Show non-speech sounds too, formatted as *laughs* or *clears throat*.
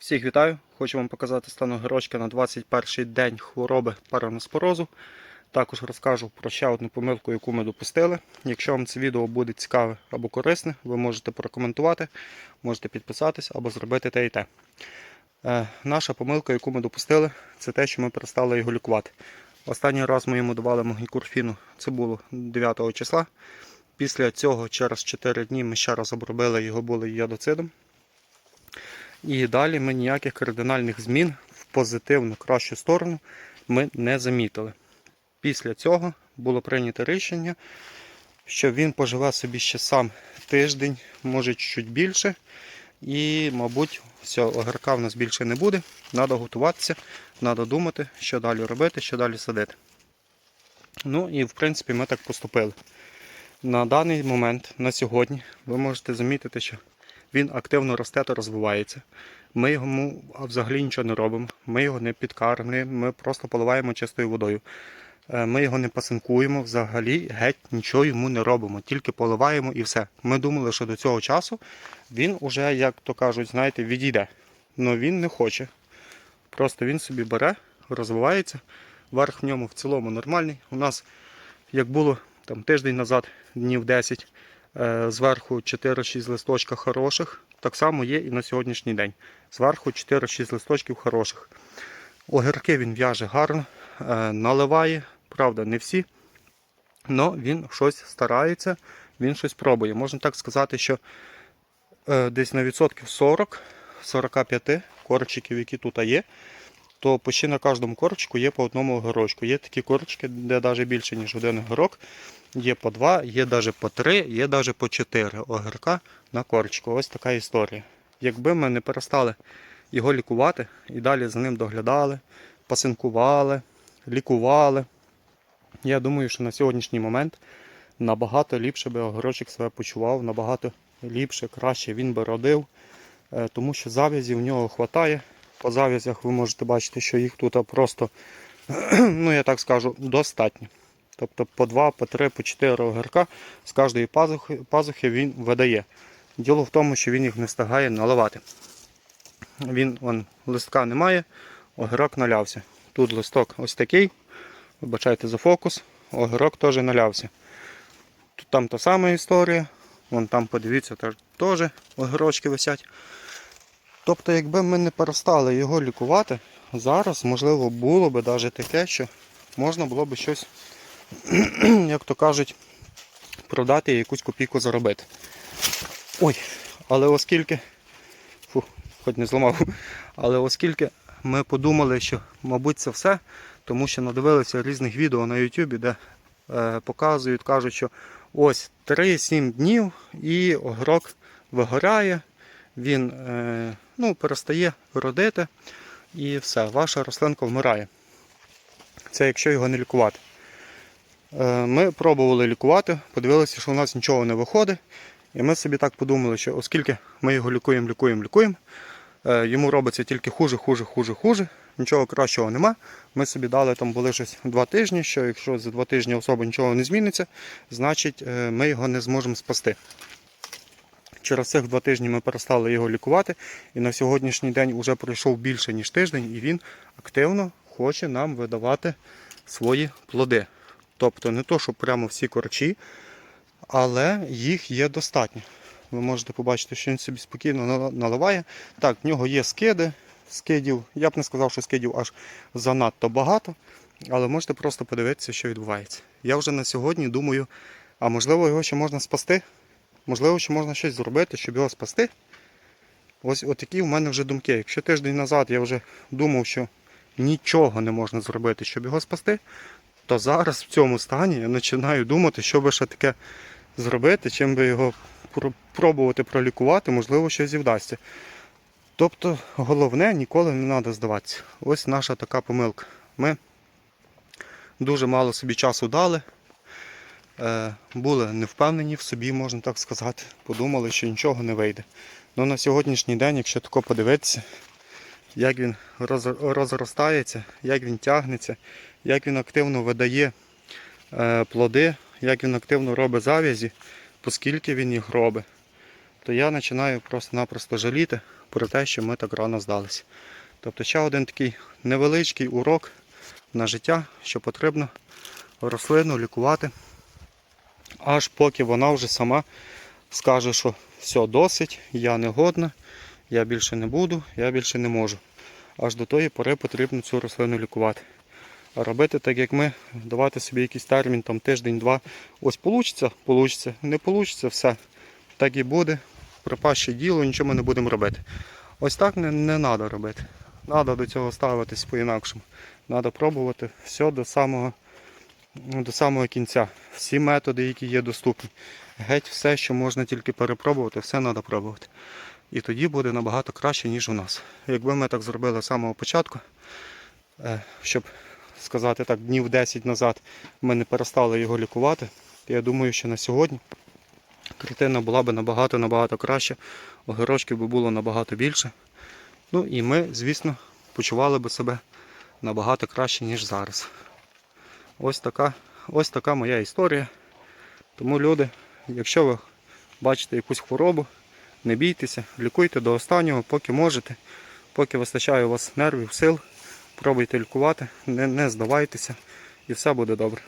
Всіх вітаю! Хочу вам показати стан огірочка на 21-й день хвороби параноспорозу. Також розкажу про ще одну помилку, яку ми допустили. Якщо вам це відео буде цікаве або корисне, ви можете прокоментувати, можете підписатись або зробити те і те. Е, наша помилка, яку ми допустили, це те, що ми перестали його лікувати. Останній раз ми йому давали магнікурфіну, це було 9 числа. Після цього через 4 дні ми ще раз обробили його були ядоцидом. І далі ми ніяких кардинальних змін в позитивну кращу сторону ми не замітили. Після цього було прийнято рішення, що він поживе собі ще сам тиждень, може чуть більше. І, мабуть, все, огірка в нас більше не буде. Треба готуватися, треба думати, що далі робити, що далі садити. Ну і в принципі ми так поступили. На даний момент, на сьогодні, ви можете замітити, що він активно росте та розвивається. Ми йому взагалі нічого не робимо, ми його не підкармлюємо, ми просто поливаємо чистою водою. Е, Ми його не пасинкуємо, взагалі геть нічого йому не робимо, тільки поливаємо і все. Ми думали, що до цього часу він уже, як то кажуть, знаєте, відійде. Але він не хоче. Просто він собі бере, розвивається. Верх в ньому в цілому нормальний. У нас, як було там тиждень назад, днів 10, е, зверху 4-6 листочка хороших. Так само є і на сьогоднішній день. Зверху 4-6 листочків хороших. Огірки він в'яже гарно, е, наливає, правда, не всі. але він щось старається, він щось пробує. Можна так сказати, що е, десь на відсотків 40-45 корчиків, які тут є, то почти на кожному корчику є по одному огірочку. Є такі корчики, де навіть більше, ніж один огірок. Є по два, є навіть по три, є навіть по чотири огірка на корчику. Ось така історія. Якби ми не перестали його лікувати і далі за ним доглядали, пасинкували, лікували, я думаю, що на сьогоднішній момент набагато ліпше би огірочок себе почував, набагато ліпше, краще він би родив, е, тому що зав'язів в нього вистачає. По зав'язях ви можете бачити, що їх тут просто, *clears throat* ну я так скажу, достатньо. Тобто по 2, по 3, по 4 огірка з кожної пазухи, пазухи він видає. Діло в тому, що він їх не встигає наливати. Він вон, листка немає, огірок налявся. Тут листок ось такий. Вибачайте за фокус, огірок теж налявся. Тут там та сама історія. Вон там, подивіться, теж- огірочки висять. Тобто, якби ми не перестали його лікувати, зараз, можливо, було б навіть таке, що можна було б щось, *clears throat* як то кажуть, продати і якусь копійку заробити. Ой, але оскільки. Фу, хоч не зламав. *laughs* Але оскільки ми подумали, що, мабуть, це все, тому що надивилися різних відео на YouTube, де е, показують, кажуть, що ось 3-7 днів і огірок вигоряє, він е, ну, перестає родити і все, ваша рослинка вмирає. Це якщо його не лікувати. Е, Ми пробували лікувати, подивилися, що у нас нічого не виходить. І ми собі так подумали, що оскільки ми його лікуємо, лікуємо, лікуємо, е, йому робиться тільки хуже, хуже, хуже, хуже, нічого кращого нема. Ми собі дали там були щось два тижні, що якщо за два тижні особа нічого не зміниться, значить ми його не зможемо спасти. Через цих два тижні ми перестали його лікувати, і на сьогоднішній день вже пройшов більше, ніж тиждень, і він активно хоче нам видавати свої плоди. Тобто не то, що прямо всі корчі, але їх є достатньо. Ви можете побачити, що він собі спокійно наливає. Так, в нього є скиди. Скидів, я б не сказав, що скидів аж занадто багато, але можете просто подивитися, що відбувається. Я вже на сьогодні думаю, а можливо його ще можна спасти? Можливо, ще можна щось зробити, щоб його спасти. Ось такі в мене вже думки. Якщо тиждень назад я вже думав, що нічого не можна зробити, щоб його спасти, то зараз в цьому стані я починаю думати, що би ще таке зробити, чим би його пробувати пролікувати, можливо, щось і вдасться. Тобто головне ніколи не треба здаватися. Ось наша така помилка. Ми дуже мало собі часу дали, були не впевнені в собі, можна так сказати. Подумали, що нічого не вийде. Ну на сьогоднішній день, якщо тако подивитися, як він роз- розростається, як він тягнеться, як він активно видає е, плоди, як він активно робить зав'язі, оскільки він їх робить, то я починаю просто-напросто жаліти, про те, що ми так рано здалися. Тобто ще один такий невеличкий урок на життя, що потрібно рослину лікувати, аж поки вона вже сама скаже, що все досить, я не годна, я більше не буду, я більше не можу. Аж до тої пори потрібно цю рослину лікувати. А робити так, як ми, давати собі якийсь термін, там тиждень-два. Ось получиться, получиться, не получиться, все. Так і буде. Пропаще діло, нічого ми не будемо робити. Ось так не, не треба робити. Треба до цього ставитись по-інакшому. Треба пробувати все до самого, до самого кінця. Всі методи, які є доступні. Геть все, що можна тільки перепробувати, все треба пробувати. І тоді буде набагато краще, ніж у нас. Якби ми так зробили з самого початку, е, щоб сказати так, днів 10 назад ми не перестали його лікувати, то я думаю, що на сьогодні картина була б набагато-набагато краще, огірочків би було набагато більше. Ну і ми, звісно, почували би себе набагато краще, ніж зараз. Ось така, ось така моя історія. Тому, люди, якщо ви бачите якусь хворобу, не бійтеся, лікуйте до останнього, поки можете, поки вистачає у вас нервів, сил, пробуйте лікувати, не, не здавайтеся і все буде добре.